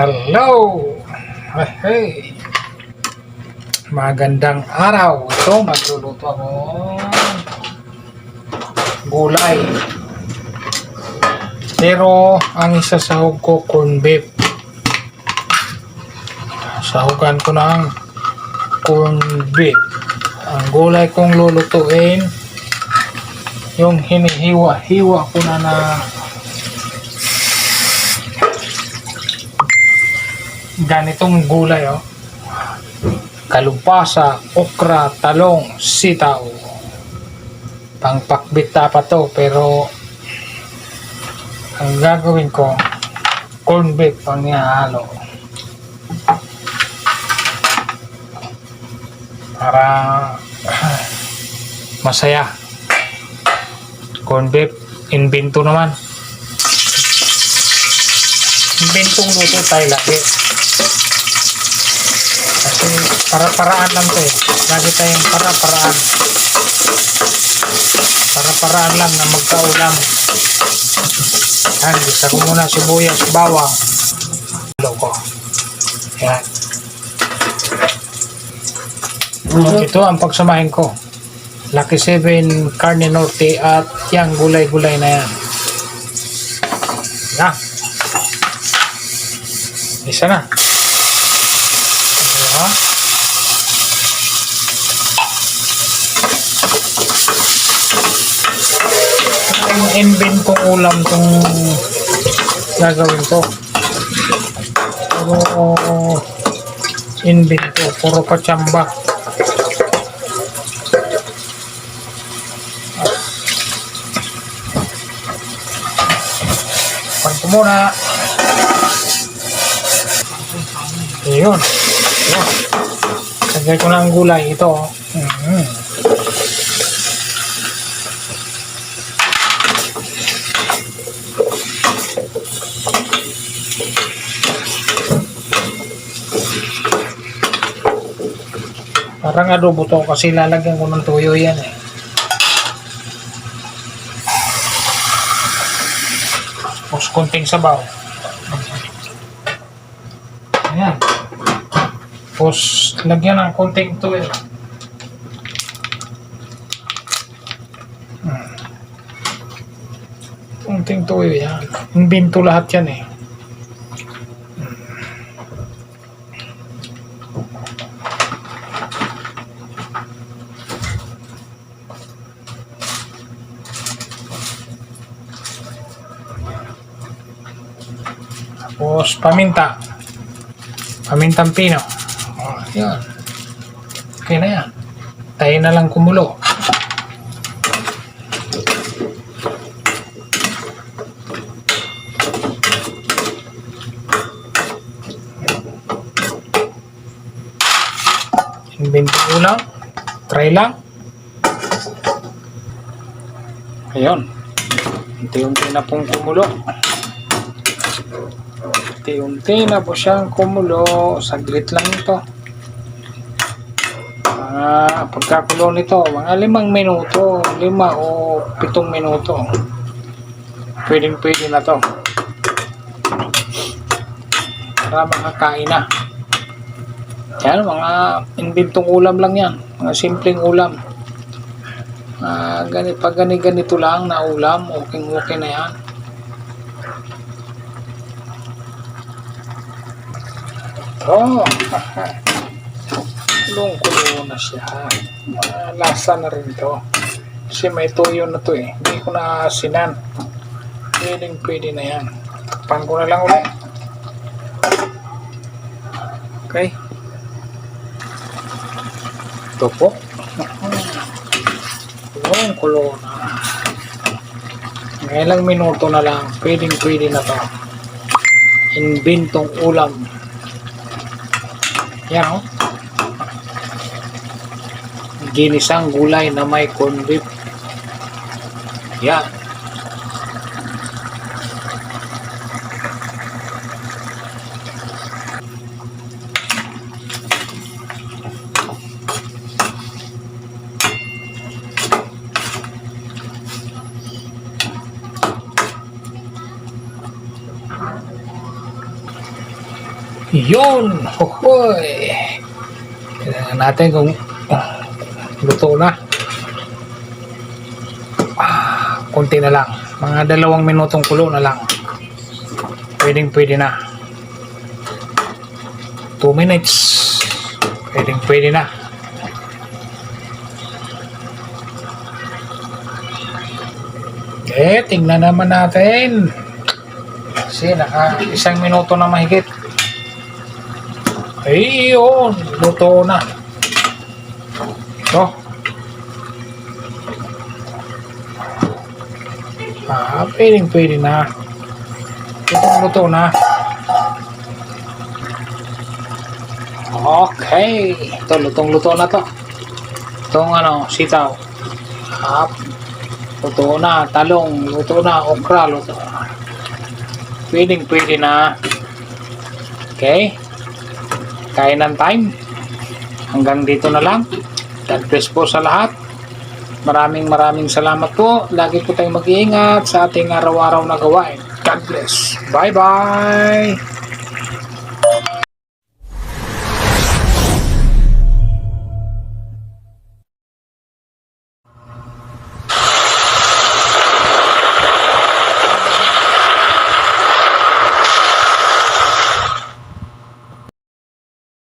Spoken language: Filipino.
Hello! Hey! Magandang araw. Ito, magluluto ako gulay. Pero, ang isa sahog ko, corn beef. Sahugan ko ng corn beef. Ang gulay kong lulutuin, yung hinihiwa-hiwa ko na na ganitong gulay oh. Kalupasa, okra, talong, sitaw. Pangpakbit pa to pero ang gagawin ko corn beef pang nihalo. Para masaya. Corn beef, invento naman. Inventong luto tayo lagi. Kasi para-paraan lang to eh. Lagi tayong para-paraan. Para-paraan lang na magkaulam. Yan, gisa ko muna sibuyas, bawang. Halo ko. Yan. Ito ang pagsamahin ko. Lucky 7 Carne Norte at yang gulay-gulay na yan. Yan. Isa na. Diba? Invent kong ulam tong gagawin ko. Puro invent ko. Puro kachamba. Pan ko muna. Ayun. Ayun. Lagay ko ang gulay. Ito. oh. Mhm. Parang adobo to kasi lalagyan ko ng tuyo yan eh. Tapos konting sabaw. Ayan. Tapos lagyan ng konting tuyo. Hmm. Konting tuyo yan. Imbento lahat yan eh. Tapos paminta. Pamintang pino. Oh, yan. Okay na yan. Tayo na lang kumulo. Invento ulam. Try lang. Ayun. Unti-unti na pong kumulo. Unti-unti na po siyang kumulo. Saglit lang ito. Mga pagkakulo nito, mga limang minuto, lima o pitong minuto. Pwedeng pwede na to. Para makakain na. Yan, mga inventong ulam lang yan. Mga simpleng ulam. Ah, ganit, pag gani ganito lang na ulam, okay, okay na yan. Oh, kulong-kulo na siya. Ah, lasa na rin to. Kasi may tuyo na to eh. Hindi ko na asinan. Pwedeng pwede na yan. Takpan ko na lang ulit. Okay. Ito po. Kulong-kulo na. Ngayon lang minuto na lang. Pwedeng pwede na to. Inventong ulam. Yan o. Ginisang gulay na may corn beef. Yan. Yun! Hohoy! Tignan natin kung ah, luto na. Ah, konti na lang. Mga dalawang minutong kulo na lang. Pwedeng pwede na. 2 minutes. Pwedeng pwede na. Eh, tingnan naman natin. Kasi naka isang minuto na mahigit. Ayun, luto na. Ito. Ah, pwedeng pwede na. Ito luto na. Okay. Ito, lutong-luto na to. Itong ano, sitaw. Hap. Luto na. Talong. Luto na. Okra. Luto na. Pwedeng pwede na. Okay. Kainan time. Hanggang dito na lang. God bless po sa lahat. Maraming maraming salamat po. Lagi po tayong mag-iingat sa ating araw-araw na gawain. God bless. Bye-bye.